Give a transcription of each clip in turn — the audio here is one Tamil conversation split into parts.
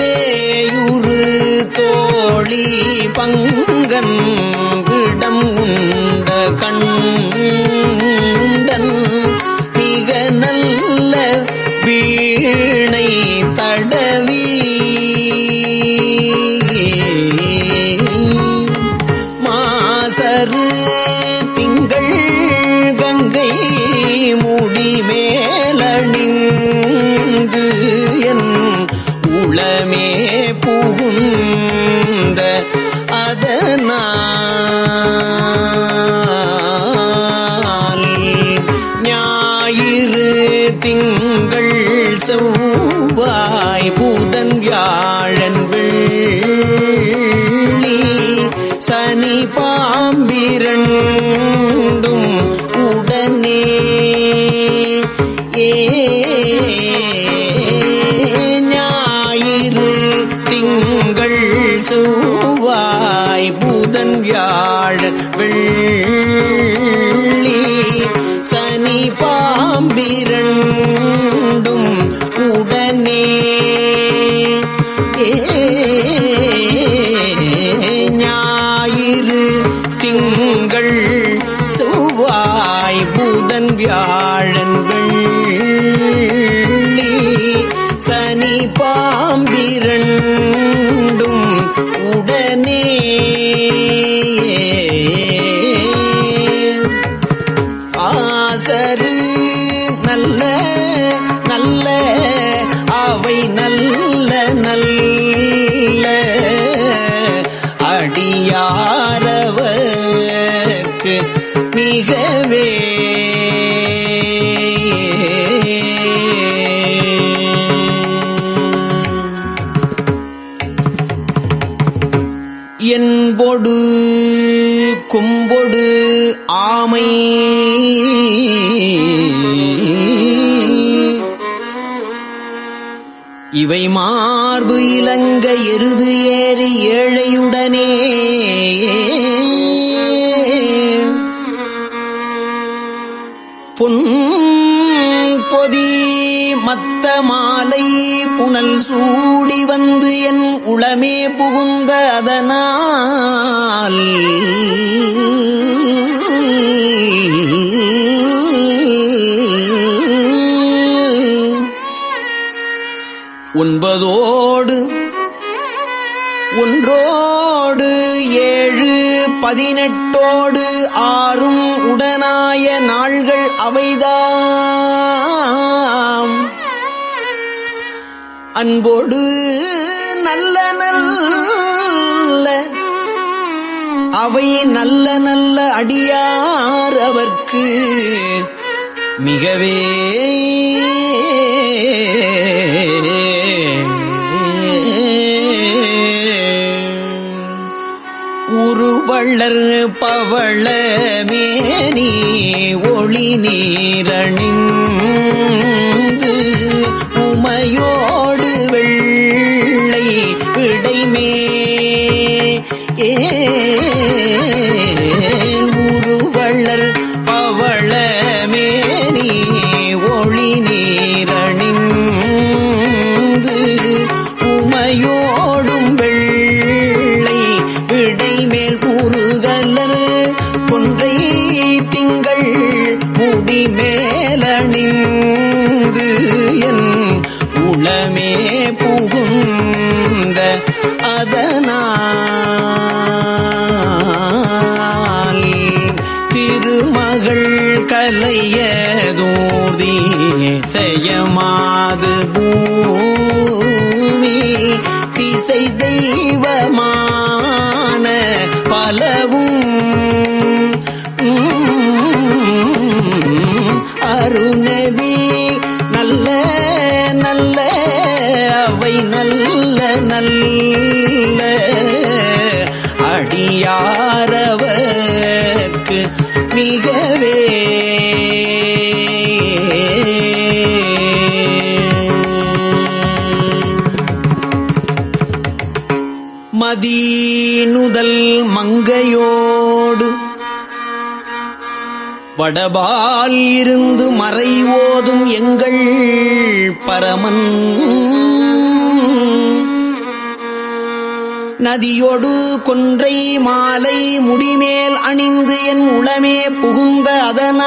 வேயுறு தோழி பங்கன் இடம் உண்ட கண்டன் மிக நல்ல வீணை தடவி என்பொடு கும்பொடு ஆமை. இவை மார்பு இலங்க எருது ஏறி ஏழையுடனே. பொன் மாலை புனல் சூடி வந்து என் உளமே புகுந்த அதனால். ஒன்பதோடு ஒன்றோடு ஏழு பதினெட்டோடு ஆறும் உடனாய நாள்கள் அவைதாம். அன்போடு நல்ல நல்ல அவை நல்ல நல்ல அடியார் அவர்க்கு மிகவே உருவள்ளர் பவள மேனி ஒளி நீரணின் தெய்வமா? வடபால் இருந்து மறை ஓதும் எங்கள் பரமன். நதியொடு கொன்றை மாலை முடிமேல் அணிந்து என் உளமே புகுந்த அதனால்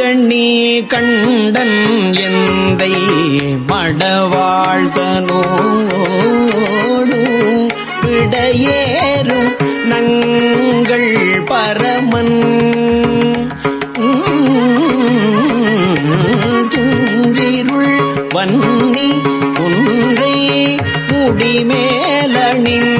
நஞ்சண்ணி கண்டன் எந்தை மடவாழ்தனோடு விடையேறும் நங்கள் பரமன். துஞ்சிருள் வன்னி குன்றை முடிமேலணிந்து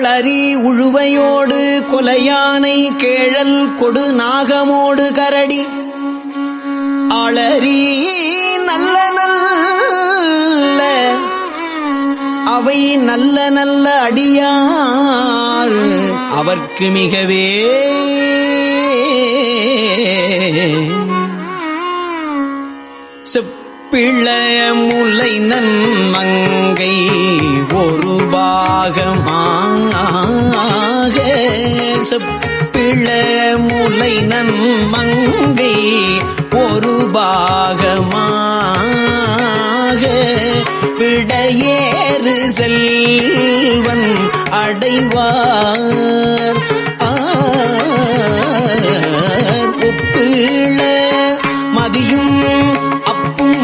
கோளறி உழுவையோடு கொலையானை கேழல் கொடு நாகமோடு கரடி. ஆளறி நல்ல நல்ல அவை நல்ல நல்ல அடியார். அவர்க்கு மிகவே செப்பிழ முலை நன்மங்கை. பாகமாக செப்பிளைய முலை நன்மங்கை ஒரு பாகமாக விடையேறு செல்வன் அடைவார். ஒப்பிள மதியும் அப்பும்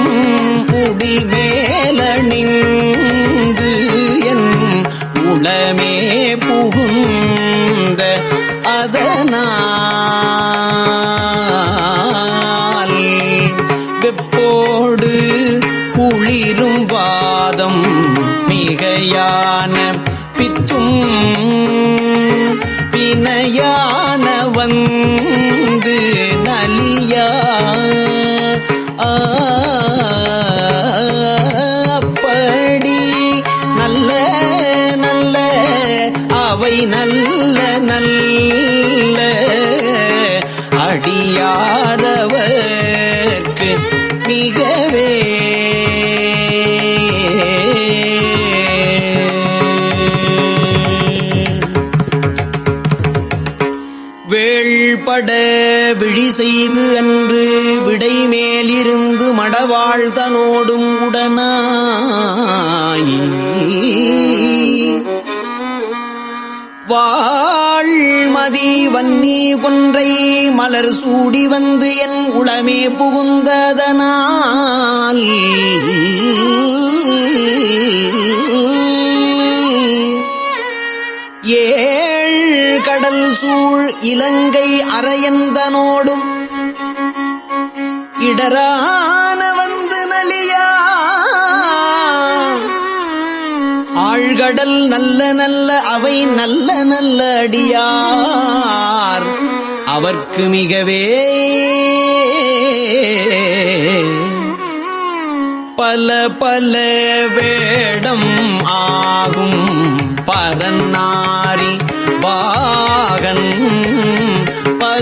முடி மேலனின் உள்ளமே புகுந்த அதனால் வெப்போடு குளிரும் வாதம் மிகையான செய்து அன்று விடை மேலிருந்து மடவாழ்தனோடும் உடனாய். வாழ்மதி வன்னி கொன்றை மலர் சூடி வந்து என் உளமே புகுந்ததனால். ஏழ் கடல் சூழ் இலங்கை அரையந்தனோடும் இடரான வந்து நலியா? ஆழ்கடல் நல்ல நல்ல அவை நல்ல நல்ல அடியார். அவர்க்கு மிகவே பல பல வேடம் ஆகும் பரநாரி வாகன்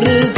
ஆறு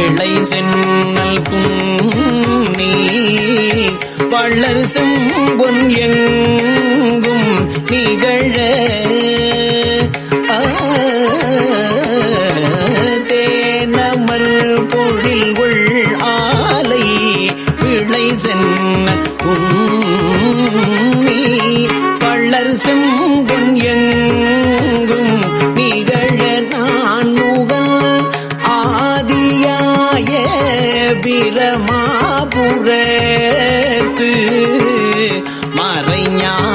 விளை சென்னல் புன்னி வள்ளர் செம்பொன் எங்கும் நிகழ ஆ, தேனமர் பொழில்கொள் ஆலை விளை சென்ன புன்னி வள்ளர் செம்பொன் எங்கும் நிகழ நான் பிரமாபுரத்து மறைஞான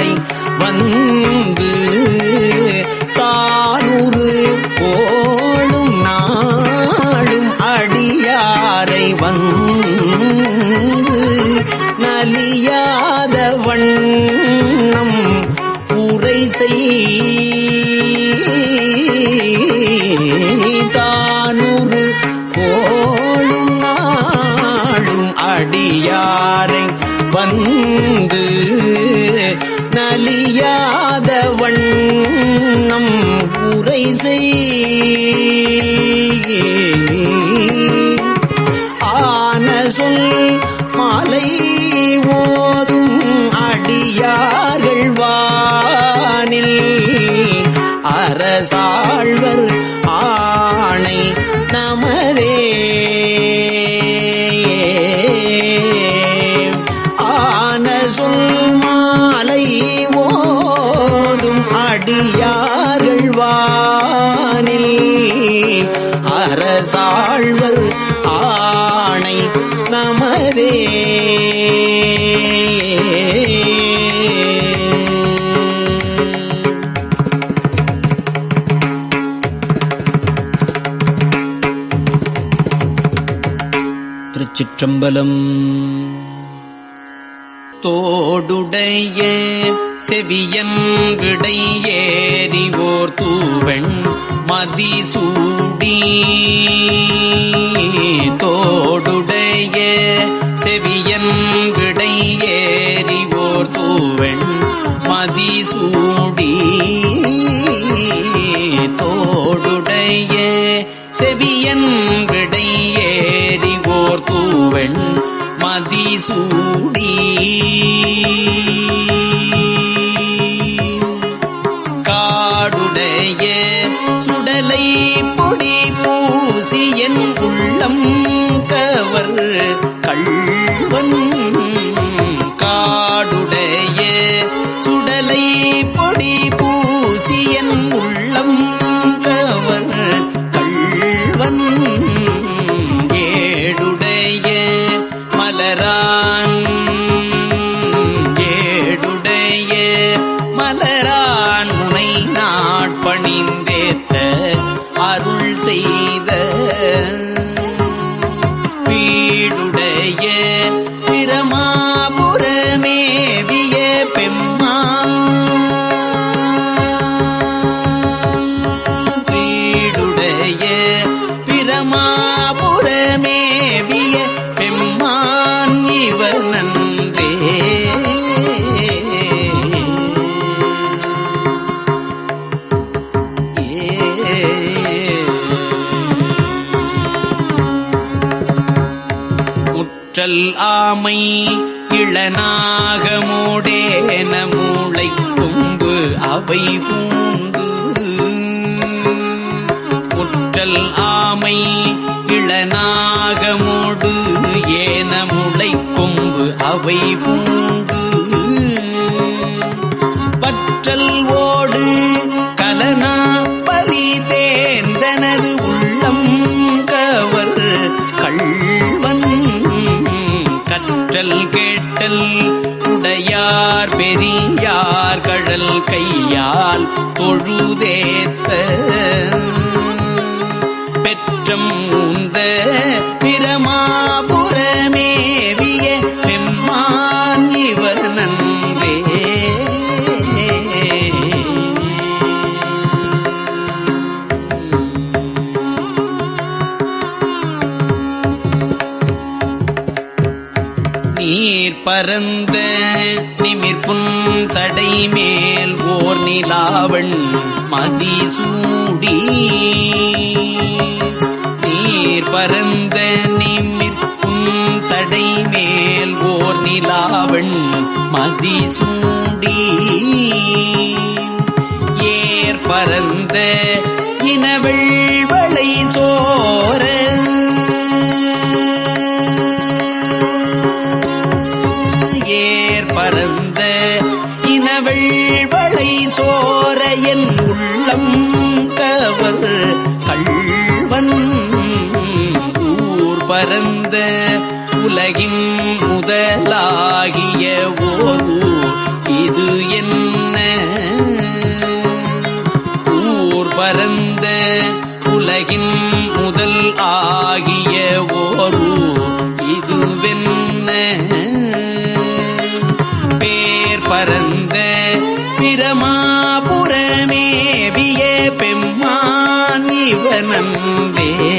அடியாரை வந்து யார்கள் வானில்? அரசாழ்வர் ஆணை நமதே. திருச்சிற்றம்பலம். தோடுடைய செவியன் விடை ஏறிவோர் தூவெண் மதிசூடி. தோடுடைய செவியன் விடை ஏறிவோர் தூவெண் மதிசூடி. தோடுடைய செவியன் விடை ஏறிவோர் தூவெண் மதிசூடி. yeah. முற்றல் ஆமை இளனாக மூடேன மூளை கொம்பு அவை பூந்து முற்றல் ஆமை இளனாக மூடு ஏன முளை கொம்பு அவை பூந்து பற்றல் ஓடு நிலாவண் மதிசூடி நீர் பரந்த நிமிர்க்கும் சடை மேல் ஓர் நிலாவண் மதிசூடி இவனந்தே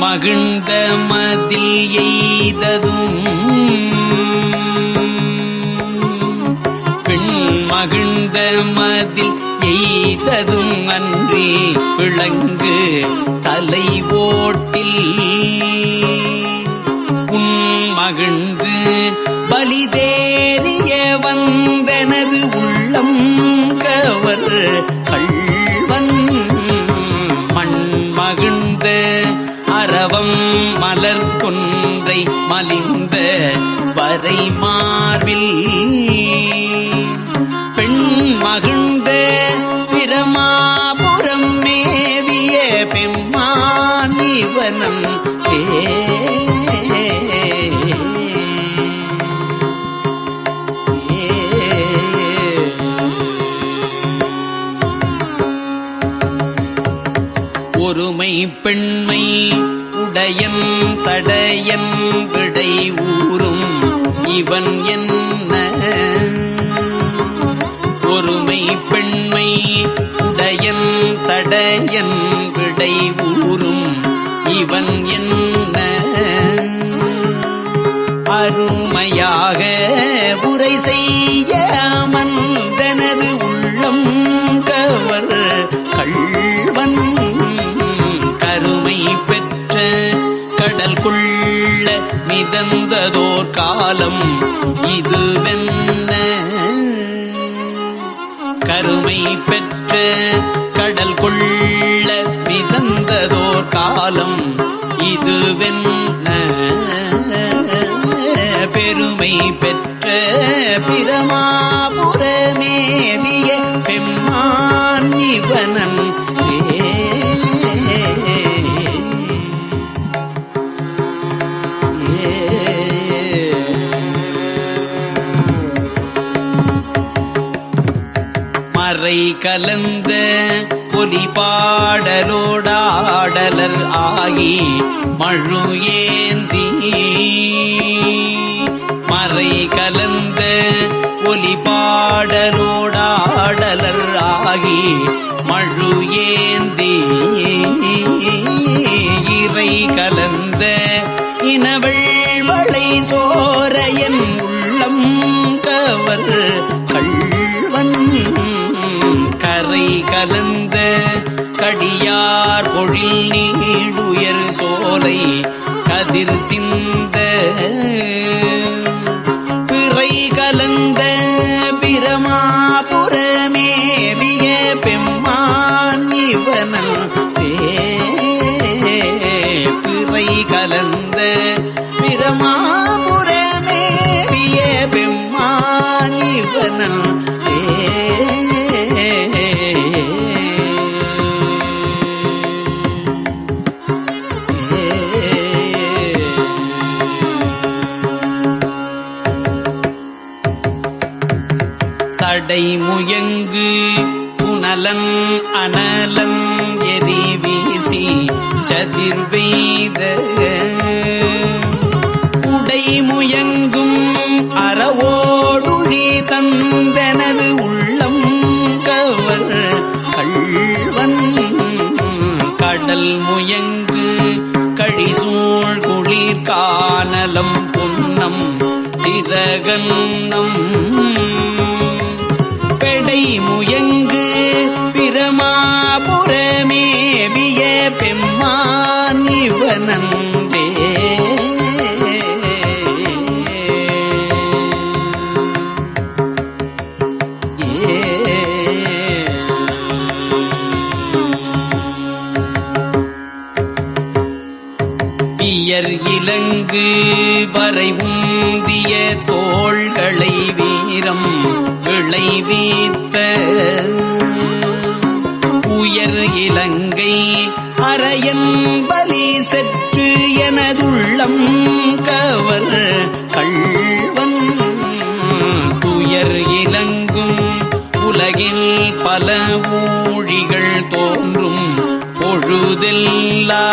மகிழ்ந்த மதில் எய்ததும் பெண் மகிழ்ந்த மதில் எய்ததும் அன்றி விளங்கு தலை ஓட்டில். மகிழ்ந்து பலிதேறிய வந்தனது உள்ளம் கவர் கள்வன். மண் மகிழ்ந்த அரவம் மலர் கொன்றை மலிந்த வரை மார்பில். பெண் மகிழ்ந்த பிரமாபுரம் மேவிய பெம்மான் இவனம் ஒருமை பெண்மை உடையன் சடையன் விடை ஊறும். இவன் என்ன? ஒருமை பெண்மை உடையன் சடையன் விடை ஊறும். இவன் என்ன? அருமையாக உரை செய்ய கடல் கொள்ள மிதந்ததோர் காலம் இதுவென்ன? கருமை பெற்ற கடல் கொள்ள மிதந்ததோர் காலம் இதுவென்ன? பெருமை பெற்ற பிரமாபுரமேவிய பெம்மான் இவனன் கலந்த ஒலி பாடலோடாடலர் ஆகி மழு ஏந்தி மறை கலந்த ஒலி பாடலோடாடலர் ஆகி மழு ஏந்தி இறை கலந்த இனவள் மழை சோர கடியார் பொழில் நீடுயர் சோலை கதிர் சிந்த சடை முயங்கு புனலன் அனலன் எரி வீசி சதிர்வெய்த உடை முயங்கும் அறவோடுழி தந்தனது உள்ளம் கவர் கள்வன் கடல் முயங்கு கழிசூழ் குளிர் கானலம் பொன்னம் சிறகன்னம் பெடை முயங்கு பிரமாபுரமேவிய பெம்மான் இவனன்றே. பியர் இலங்கு வரை உந்திய தோள்களை வீரம் விளைவித்த உயர் இலங்கை அரையன் பலி செற்று எனதுள்ளம் கவர் கள்வன். துயர் இலங்கும் உலகில் பல ஊழிகள் தோன்றும் பொழுதெல்லாம்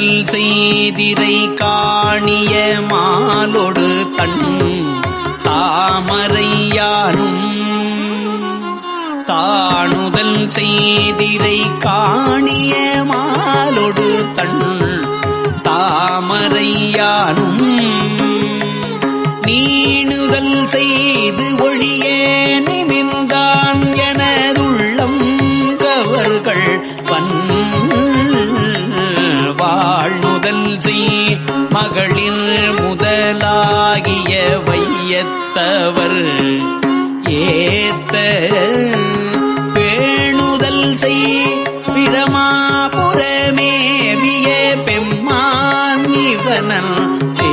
தாழ்நுதல் செய்திரை காணிய மாலொடு தன் தாமரையானும் தாணுதல் செய்திரை காணிய மாலொடு தன் தாமரையானும் நீணுதல் செய்து ஒழிய நிமிந்தான் என மகளிர் முதலாகிய வையத்தவர் ஏத்த பேணுதல் செய் பிரமாபுரமேவிய பெம்மான் இவனன் ஏ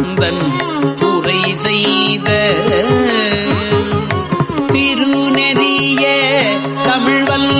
சம்பந்தன் உரை செய்த திருநெறிய தமிழ்வல்ல